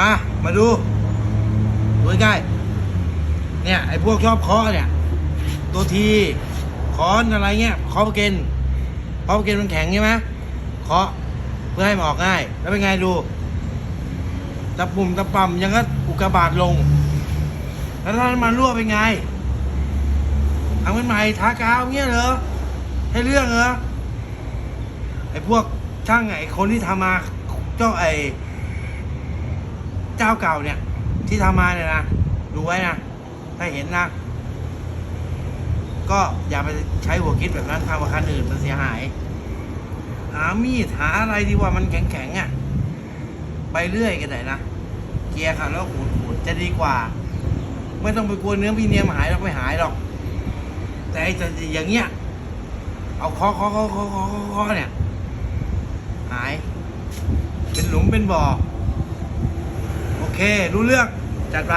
มา มาดูดูใกล้ๆเนี่ยไอ้พวกชอบเคาะเนี่ย ตัวทีคอนอะไรเงี้ยเคาะปเกนเคาะปเกนมันแข็งใช่ไหมเคาะเพื่อให้มันออกง่าย แล้วเป็นไงดูตะปุ่มตะปั่มยังก็อุกกาบาตลง แล้วถ้ามันรั่วเป็นไงทำเป็นใหม่ทากาวเงี้ยเหรอให้เรื่องเหรอไอ้พวกช่างไอ้คนที่ทำมาเจ้าไอ้ เจ้าเก่าเนี่ย ที่ทำมาเนี่ยนะดูไว้นะถ้าเห็นนะ ก็อย่าไปใช้หัวคิดแบบนั้นทำกับคันอื่นมันเสียหาย หามีดหาอะไรดีว่ามันแข็งๆอะ ไปเรื่อยกันไหนนะเกียร์ขันแล้วขูดขูดจะดีกว่า ไม่ต้องไปกลัวเนื้อพีเนียมหายหรอกไม่หายหรอก แต่ไอ้จะอย่างเงี้ยเอาคอคอคอคอคอเคอเนี่ย หาย เป็นหลุมเป็นบ่อโอ รู้เรื่อง จัดไป